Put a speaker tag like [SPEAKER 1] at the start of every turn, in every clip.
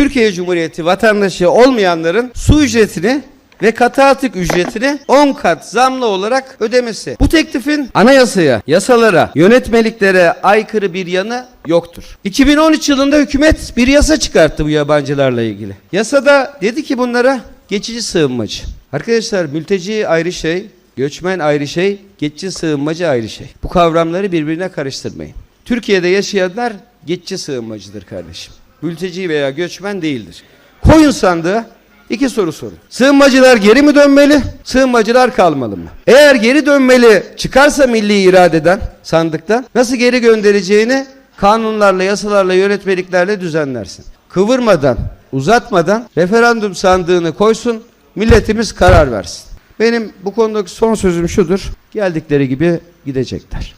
[SPEAKER 1] Türkiye Cumhuriyeti vatandaşı olmayanların su ücretini ve katı atık ücretini 10 kat zamlı olarak ödemesi. Bu teklifin anayasaya, yasalara, yönetmeliklere aykırı bir yanı yoktur. 2013 yılında hükümet bir yasa çıkarttı bu yabancılarla ilgili. Yasada dedi ki bunlara geçici sığınmacı. Arkadaşlar mülteci ayrı şey, göçmen ayrı şey, geçici sığınmacı ayrı şey. Bu kavramları birbirine karıştırmayın. Türkiye'de yaşayanlar geçici sığınmacıdır kardeşim. Mülteci veya göçmen değildir. Koyun sandığa iki soru sorun. Sığınmacılar geri mi dönmeli? Sığınmacılar kalmalı mı? Eğer geri dönmeli çıkarsa milli iradeden sandıktan nasıl geri göndereceğini kanunlarla, yasalarla, yönetmeliklerle düzenlersin. Kıvırmadan, uzatmadan referandum sandığını koysun, milletimiz karar versin. Benim bu konudaki son sözüm şudur. Geldikleri gibi gidecekler.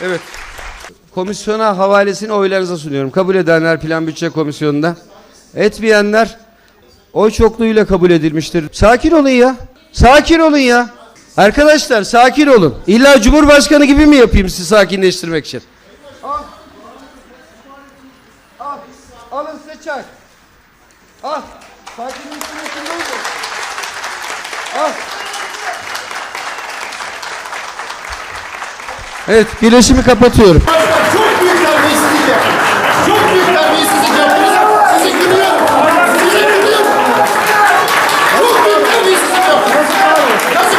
[SPEAKER 1] Evet. Komisyona havalesini oylarınıza sunuyorum. Kabul edenler Plan Bütçe Komisyonu'nda. Etmeyenler oy çokluğuyla kabul edilmiştir. Sakin olun ya. Sakin olun ya. Arkadaşlar sakin olun. İlla Cumhurbaşkanı gibi mi yapayım sizi sakinleştirmek için? Al. Al. Alın size çay. Al. Sakinleştirmek için ne oldu? Al. Evet, birleşimi kapatıyorum.
[SPEAKER 2] Çok büyük